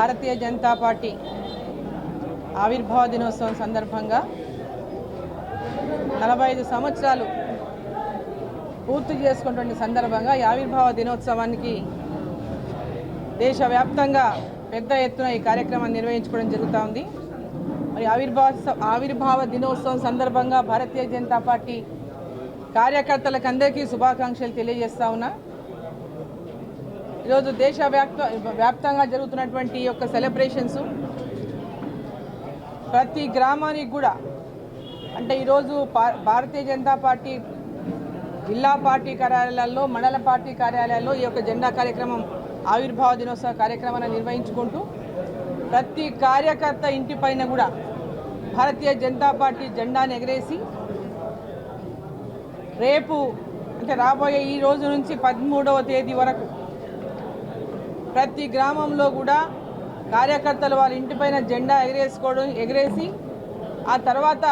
భారతీయ Janata party ఆవిర్భావ దినోత్సవం సందర్భంగా నలభై ఐదు సంవత్సరాలు పూర్తి చేసుకున్నటువంటి సందర్భంగా ఈ ఆవిర్భావ దినోత్సవానికి దేశవ్యాప్తంగా పెద్ద ఎత్తున ఈ కార్యక్రమాన్ని నిర్వహించుకోవడం జరుగుతూ ఉంది. మరి ఆవిర్భావ ఆవిర్భావ దినోత్సవం సందర్భంగా భారతీయ జనతా పార్టీ కార్యకర్తలకు అందరికీ శుభాకాంక్షలు తెలియజేస్తా ఉన్నా. ఈరోజు దేశవ్యాప్త వ్యాప్తంగా జరుగుతున్నటువంటి ఈ యొక్క సెలబ్రేషన్స్ ప్రతి గ్రామానికి కూడా అంటే ఈరోజు పా- భారతీయ జనతా పార్టీ జిల్లా పార్టీ కార్యాలయాల్లో మండల పార్టీ కార్యాలయాల్లో ఈ యొక్క జెండా కార్యక్రమం ఆవిర్భావ దినోత్సవ కార్యక్రమాన్ని నిర్వహించుకుంటూ ప్రతి కార్యకర్త ఇంటి పైన కూడా భారతీయ జనతా పార్టీ జెండాను ఎగరేసి రేపు అంటే రాబోయే ఈ రోజు నుంచి పదమూడవ తేదీ వరకు ప్రతి గ్రామంలో కూడా కార్యకర్తలు వాళ్ళ ఇంటిపైన జెండా ఎగరేసుకోవడం ఎగరేసి ఆ తర్వాత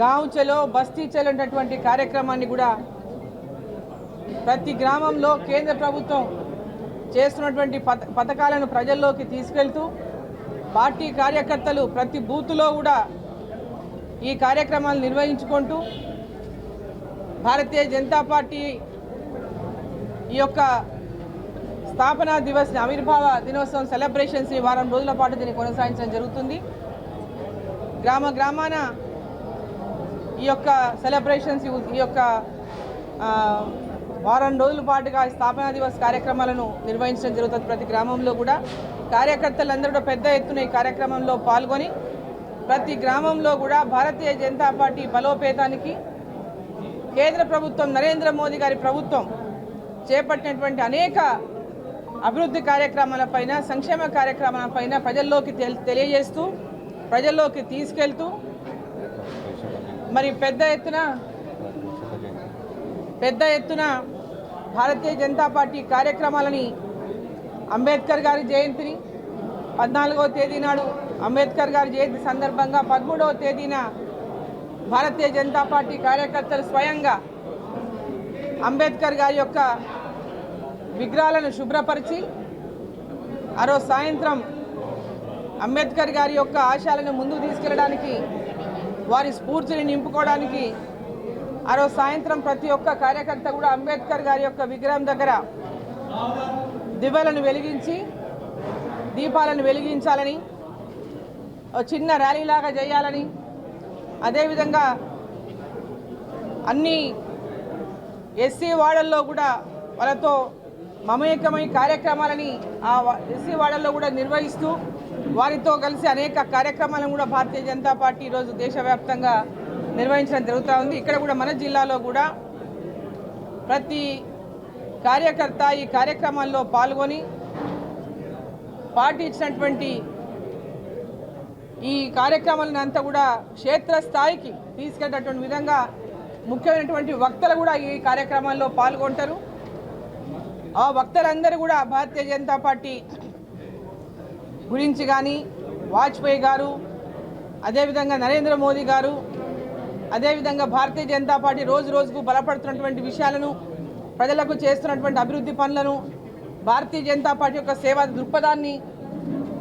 గావుచలో చలో బస్తీ చలో ఉన్నటువంటి కార్యక్రమాన్ని కూడా ప్రతి గ్రామంలో కేంద్ర ప్రభుత్వం చేస్తున్నటువంటి పథకాలను ప్రజల్లోకి తీసుకెళ్తూ పార్టీ కార్యకర్తలు ప్రతి బూతులో కూడా ఈ కార్యక్రమాలు నిర్వహించుకుంటూ భారతీయ జనతా పార్టీ ఈ యొక్క స్థాపనా దివస్ ఆవిర్భావ దినోత్సవం సెలబ్రేషన్స్ ఈ వారం రోజుల పాటు దీన్ని కొనసాగించడం జరుగుతుంది. గ్రామ గ్రామాన ఈ యొక్క సెలబ్రేషన్స్ ఈ యొక్క వారం రోజుల పాటుగా ఈ స్థాపనా దివస్ కార్యక్రమాలను నిర్వహించడం జరుగుతుంది ప్రతి గ్రామంలో కూడా. కార్యకర్తలందరూ పెద్ద ఎత్తున ఈ కార్యక్రమంలో పాల్గొని ప్రతి గ్రామంలో కూడా భారతీయ జనతా పార్టీ బలోపేతానికి కేంద్ర ప్రభుత్వం నరేంద్ర మోదీ గారి ప్రభుత్వం చేపట్టినటువంటి అనేక అభివృద్ధి కార్యక్రమాలపైన సంక్షేమ కార్యక్రమాలపైన ప్రజల్లోకి తెల్- తెలియజేస్తూ ప్రజల్లోకి తీసుకెళ్తూ మరి పెద్ద ఎత్తున పెద్ద ఎత్తున భారతీయ జనతా పార్టీ కార్యక్రమాలని అంబేద్కర్ గారి జయంతిని పద్నాలుగవ తేదీ నాడు అంబేద్కర్ గారి జయంతి సందర్భంగా పదమూడవ తేదీన భారతీయ జనతా పార్టీ కార్యకర్తలు స్వయంగా అంబేద్కర్ గారి యొక్క విగ్రహాలను శుభ్రపరిచి ఆరో సాయంత్రం అంబేద్కర్ గారి యొక్క ఆశయాలను ముందుకు తీసుకెళ్ళడానికి వారి స్ఫూర్తిని నింపుకోవడానికి ఆరో సాయంత్రం ప్రతి ఒక్క కార్యకర్త కూడా అంబేద్కర్ గారి యొక్క విగ్రహం దగ్గర దివ్వలను వెలిగించి దీపాలను వెలిగించాలని చిన్న ర్యాలీలాగా చేయాలని అదేవిధంగా అన్ని ఎస్సీ వాడల్లో కూడా వాళ్ళతో మమేకమై కార్యక్రమాలని ఆ వా- ఎస్సీ వాడల్లో కూడా నిర్వహిస్తూ వారితో కలిసి అనేక కార్యక్రమాలను కూడా భారతీయ జనతా పార్టీ ఈరోజు దేశవ్యాప్తంగా నిర్వహించడం జరుగుతూ ఉంది. ఇక్కడ కూడా మన జిల్లాలో కూడా ప్రతి కార్యకర్త ఈ కార్యక్రమాల్లో పాల్గొని పార్టీ ఇచ్చినటువంటి ఈ కార్యక్రమాలను అంతా కూడా క్షేత్రస్థాయికి తీసుకెళ్ళేటటువంటి విధంగా ముఖ్యమైనటువంటి వక్తలు కూడా ఈ కార్యక్రమాల్లో పాల్గొంటారు. ఆ వక్తలందరూ కూడా భారతీయ జనతా పార్టీ గురించి కానీ వాజ్పేయి గారు అదేవిధంగా నరేంద్ర మోదీ గారు అదేవిధంగా భారతీయ జనతా పార్టీ రోజు రోజుకు బలపడుతున్నటువంటి విషయాలను ప్రజలకు చేస్తున్నటువంటి అభివృద్ధి పనులను భారతీయ జనతా పార్టీ యొక్క సేవా దృక్పథాన్ని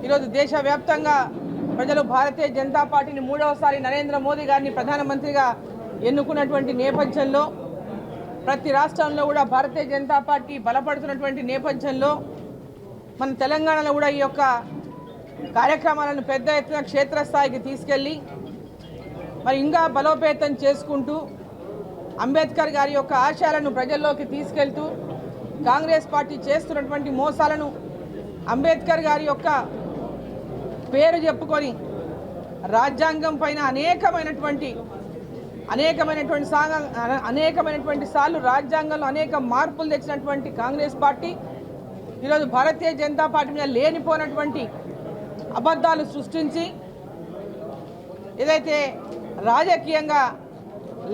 ఈరోజు దేశవ్యాప్తంగా ప్రజలు భారతీయ జనతా పార్టీని మూడవసారి నరేంద్ర మోదీ గారిని ప్రధానమంత్రిగా ఎన్నుకున్నటువంటి నేపథ్యంలో ప్రతి రాష్ట్రంలో కూడా భారతీయ జనతా పార్టీ బలపడుతున్నటువంటి నేపథ్యంలో మన తెలంగాణలో కూడా ఈ యొక్క కార్యక్రమాలను పెద్ద ఎత్తున క్షేత్రస్థాయికి తీసుకెళ్ళి మరి ఇంకా బలోపేతం చేసుకుంటూ అంబేద్కర్ గారి యొక్క ఆశయాలను ప్రజల్లోకి తీసుకెళ్తూ కాంగ్రెస్ పార్టీ చేస్తున్నటువంటి మోసాలను అంబేద్కర్ గారి యొక్క పేరు చెప్పుకొని రాజ్యాంగం పైన అనేకమైనటువంటి అనేకమైనటువంటి సాంగ అనేకమైనటువంటి సార్లు రాజ్యాంగంలో అనేక మార్పులు తెచ్చినటువంటి కాంగ్రెస్ పార్టీ ఈరోజు భారతీయ జనతా పార్టీ మీద లేనిపోయినటువంటి అబద్ధాలు సృష్టించి ఏదైతే రాజకీయంగా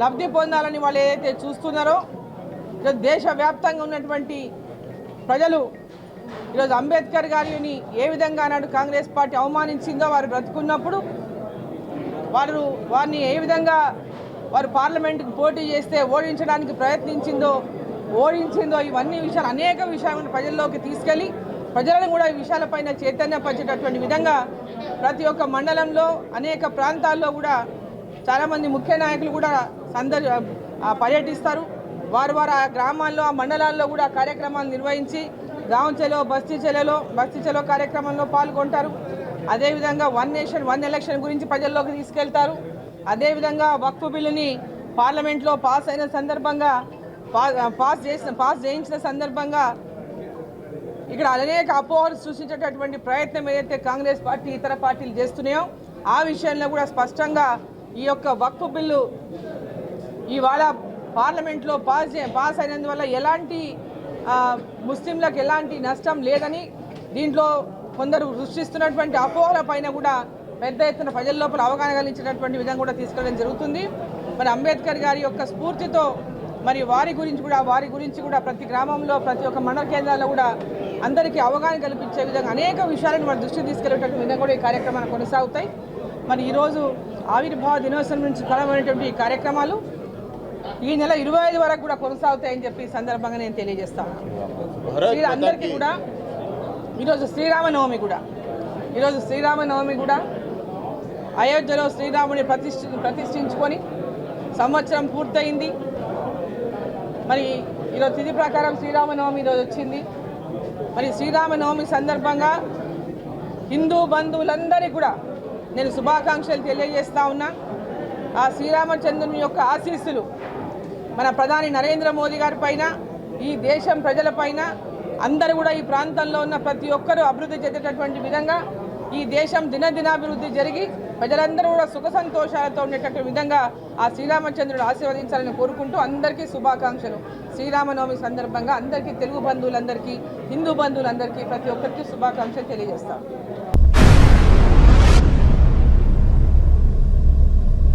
లబ్ధి పొందాలని వాళ్ళు ఏదైతే చూస్తున్నారో ఈరోజు దేశవ్యాప్తంగా ఉన్నటువంటి ప్రజలు ఈరోజు అంబేద్కర్ గారిని ఏ విధంగా నాడు కాంగ్రెస్ పార్టీ అవమానించిందో వారు బ్రతుకున్నప్పుడు వారు వారిని ఏ విధంగా వారు పార్లమెంటుకు పోటీ చేస్తే ఓడించడానికి ప్రయత్నించిందో ఓడించిందో ఇవన్నీ విషయాలు అనేక విషయాలను ప్రజల్లోకి తీసుకెళ్ళి ప్రజలను కూడా ఈ విషయాలపైన చైతన్యపరిచేటటువంటి విధంగా ప్రతి ఒక్క మండలంలో అనేక ప్రాంతాల్లో కూడా చాలామంది ముఖ్య నాయకులు కూడా సందర్ పర్యటిస్తారు. వారు వారు ఆ గ్రామాల్లో ఆ మండలాల్లో కూడా కార్యక్రమాలు నిర్వహించి గ్రామ చెలో బస్తీ చెలలో బస్తీ చెలో కార్యక్రమంలో పాల్గొంటారు. అదేవిధంగా వన్ నేషన్ వన్ ఎలక్షన్ గురించి ప్రజల్లోకి తీసుకెళ్తారు. అదేవిధంగా వక్ఫ్ బిల్లుని పార్లమెంట్లో పాస్ అయిన సందర్భంగా పాస్ చేసిన పాస్ చేయించిన సందర్భంగా ఇక్కడ అనేక అపోహలు సృష్టించేటటువంటి ప్రయత్నం ఏదైతే కాంగ్రెస్ పార్టీ ఇతర పార్టీలు చేస్తున్నాయో ఆ విషయంలో కూడా స్పష్టంగా ఈ యొక్క వక్ఫ్ బిల్లు ఇవాళ పార్లమెంట్లో పాస్ పాస్ అయినందువల్ల ఎలాంటి ముస్లింలకు ఎలాంటి నష్టం లేదని దీంట్లో కొందరు సృష్టిస్తున్నటువంటి అపోహల పైన కూడా పెద్ద ఎత్తున ప్రజల లోపల అవగాహన కలిగించేటటువంటి విధంగా కూడా తీసుకెళ్ళడం జరుగుతుంది. మరి అంబేద్కర్ గారి యొక్క స్ఫూర్తితో మరి వారి గురించి కూడా వారి గురించి కూడా ప్రతి గ్రామంలో ప్రతి ఒక్క మండల కేంద్రాల్లో కూడా అందరికీ అవగాహన కల్పించే విధంగా అనేక విషయాలను మన దృష్టికి తీసుకెళ్ళేటటువంటి విధంగా కూడా ఈ కార్యక్రమాలు కొనసాగుతాయి. మరి ఈరోజు ఆవిర్భావ దినోత్సవం నుంచి ప్రారంభమైనటువంటి ఈ కార్యక్రమాలు ఈ నెల ఇరవై ఐదు వరకు కూడా కొనసాగుతాయని చెప్పి ఈ సందర్భంగా నేను తెలియజేస్తాను అందరికీ కూడా ఈరోజు శ్రీరామనవమి కూడా ఈరోజు శ్రీరామనవమి కూడా అయోధ్యలో శ్రీరాముని ప్రతిష్ఠి ప్రతిష్ఠించుకొని సంవత్సరం పూర్తయింది. మరి ఈరోజు తిథి ప్రకారం శ్రీరామనవమి ఈరోజు వచ్చింది. మరి శ్రీరామనవమి సందర్భంగా హిందూ బంధువులందరికీ కూడా నేను శుభాకాంక్షలు తెలియజేస్తా ఉన్నా. ఆ శ్రీరామచంద్రుని యొక్క ఆశీస్సులు మన ప్రధాని నరేంద్ర మోదీ గారి పైన ఈ దేశం ప్రజలపైన అందరూ కూడా ఈ ప్రాంతంలో ఉన్న ప్రతి ఒక్కరూ అభివృద్ధి చెందేటటువంటి విధంగా ఈ దేశం దినదినాభివృద్ధి జరిగి ప్రజలందరూ కూడా సుఖ సంతోషాలతో ఉండేటటువంటి విధంగా ఆ శ్రీరామచంద్రుడు ఆశీర్వదించాలని కోరుకుంటూ అందరికీ శుభాకాంక్షలు. శ్రీరామనవమి సందర్భంగా అందరికీ తెలుగు బంధువులందరికీ హిందూ బంధువులందరికీ ప్రతి ఒక్కరికి శుభాకాంక్షలు తెలియజేస్తాను.